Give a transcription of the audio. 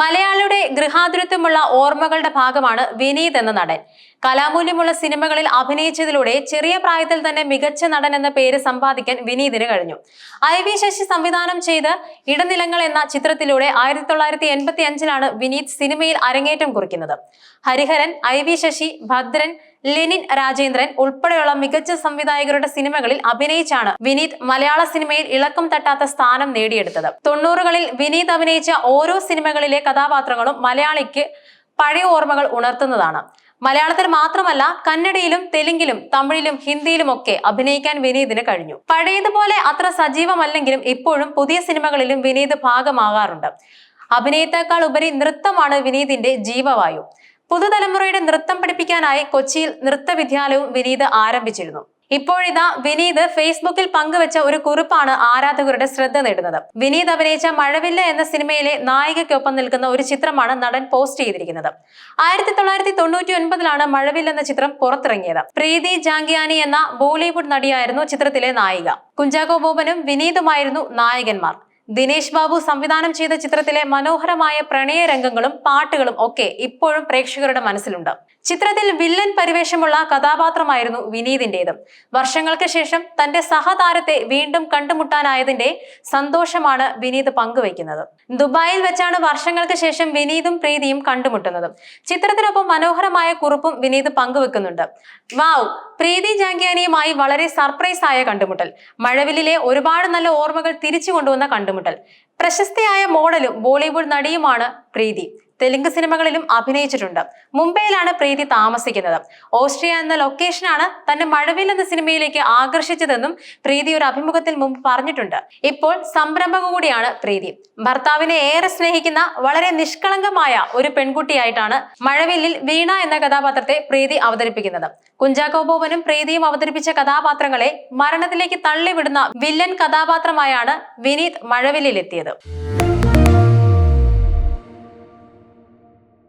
മലയാളിയുടെ ഗൃഹാതുരത്വമുള്ള ഓർമ്മകളുടെ ഭാഗമാണ് വിനീത് എന്ന നടൻ. കലാമൂല്യമുള്ള സിനിമകളിൽ അഭിനയിച്ചതിലൂടെ ചെറിയ പ്രായത്തിൽ തന്നെ മികച്ച നടൻ എന്ന പേര് സമ്പാദിക്കാൻ വിനീതിന് കഴിഞ്ഞു. ഐ വി ശശി സംവിധാനം ചെയ്ത് ഇടനിലങ്ങൾ എന്ന ചിത്രത്തിലൂടെ ആയിരത്തി തൊള്ളായിരത്തി എൺപത്തി അഞ്ചിലാണ് വിനീത് സിനിമയിൽ അരങ്ങേറ്റം കുറിക്കുന്നത്. ഹരിഹരൻ ഐ വി ശശി ഭദ്രൻ ലെനിൻ രാജേന്ദ്രൻ ഉൾപ്പെടെയുള്ള മികച്ച സംവിധായകരുടെ സിനിമകളിൽ അഭിനയിച്ചാണ് വിനീത് മലയാള സിനിമയിൽ ഇളക്കം തട്ടാത്ത സ്ഥാനം നേടിയെടുത്തത്. തൊണ്ണൂറുകളിൽ വിനീത് അഭിനയിച്ച ഓരോ സിനിമകളിലെ കഥാപാത്രങ്ങളും മലയാളിക്ക് പഴയ ഓർമ്മകൾ ഉണർത്തുന്നതാണ്. മലയാളത്തിൽ മാത്രമല്ല കന്നഡയിലും തെലുങ്കിലും തമിഴിലും ഹിന്ദിയിലും ഒക്കെ അഭിനയിക്കാൻ വിനീതിന് കഴിഞ്ഞു. പഴയതുപോലെ അത്ര സജീവമല്ലെങ്കിലും ഇപ്പോഴും പുതിയ സിനിമകളിലും വിനീത് ഭാഗമാകാറുണ്ട്. അഭിനയത്തെക്കാൾ ഉപരി നൃത്തമാണ് വിനീതിന്റെ ജീവവായു. പുതുതലമുറയുടെ നൃത്തം പഠിപ്പിക്കാനായി കൊച്ചിയിൽ നൃത്ത വിദ്യാലയവും വിനീത് ആരംഭിച്ചിരുന്നു. ഇപ്പോഴിതാ വിനീത് ഫേസ്ബുക്കിൽ പങ്കുവച്ച ഒരു കുറിപ്പാണ് ആരാധകരുടെ ശ്രദ്ധ നേടുന്നത്. വിനീത് അഭിനയിച്ച മഴവില്ല എന്ന സിനിമയിലെ നായികയ്ക്കൊപ്പം നിൽക്കുന്ന ഒരു ചിത്രമാണ് നടൻ പോസ്റ്റ് ചെയ്തിരിക്കുന്നത്. ആയിരത്തി തൊള്ളായിരത്തി തൊണ്ണൂറ്റി ഒൻപതിലാണ് മഴവില്ല എന്ന ചിത്രം പുറത്തിറങ്ങിയത്. പ്രീതി ജാങ്കിയാനി എന്ന ബോളിവുഡ് നടിയായിരുന്നു ചിത്രത്തിലെ നായിക. കുഞ്ചാക്കോ ബോബനും വിനീതുമായിരുന്നു നായകന്മാർ. ദിനേശ് ബാബു സംവിധാനം ചെയ്ത ചിത്രത്തിലെ മനോഹരമായ പ്രണയ രംഗങ്ങളും പാട്ടുകളും ഒക്കെ ഇപ്പോഴും പ്രേക്ഷകരുടെ മനസ്സിലുണ്ട്. ചിത്രത്തിൽ വില്ലൻ പരിവേഷമുള്ള കഥാപാത്രമായിരുന്നു വിനീതിന്റേത്. വർഷങ്ങൾക്ക് ശേഷം തന്റെ സഹതാരത്തെ വീണ്ടും കണ്ടുമുട്ടാനായതിന്റെ സന്തോഷമാണ് വിനീത് പങ്കുവയ്ക്കുന്നത്. ദുബായിൽ വെച്ചാണ് വർഷങ്ങൾക്ക് ശേഷം വിനീതും പ്രീതിയും കണ്ടുമുട്ടുന്നത്. ചിത്രത്തിനൊപ്പം മനോഹരമായ കുറിപ്പും വിനീത് പങ്കുവെക്കുന്നുണ്ട്. വാവ് പ്രീതി ജാങ്കിയാനിയുമായി വളരെ സർപ്രൈസ് ആയ കണ്ടുമുട്ടൽ. മഴവില്ലിലെ ഒരുപാട് നല്ല ഓർമ്മകൾ തിരിച്ചു കൊണ്ടുവന്ന കണ്ടുമുട്ടൽ. പ്രശസ്തയായ മോഡലും ബോളിവുഡ് നടിയുമാണ് പ്രീതി. തെലുങ്ക് സിനിമകളിലും അഭിനയിച്ചിട്ടുണ്ട്. മുംബൈയിലാണ് പ്രീതി താമസിക്കുന്നത്. ഓസ്ട്രിയ എന്ന ലൊക്കേഷനാണ് തന്നെ മഴവിൽ എന്ന സിനിമയിലേക്ക് ആകർഷിച്ചതെന്നും പ്രീതി ഒരു അഭിമുഖത്തിൽ മുമ്പ് പറഞ്ഞിട്ടുണ്ട്. ഇപ്പോൾ സംരംഭക കൂടിയാണ് പ്രീതി. ഭർത്താവിനെ ഏറെ സ്നേഹിക്കുന്ന വളരെ നിഷ്കളങ്കമായ ഒരു പെൺകുട്ടിയായിട്ടാണ് മഴവില്ലിൽ വീണ എന്ന കഥാപാത്രത്തെ പ്രീതി അവതരിപ്പിക്കുന്നത്. കുഞ്ചാക്കോ ബോബനും പ്രീതിയും അവതരിപ്പിച്ച കഥാപാത്രങ്ങളെ മരണത്തിലേക്ക് തള്ളിവിടുന്ന വില്ലൻ കഥാപാത്രമായാണ് വിനീത് മഴവില്ലിൽ എത്തിയത്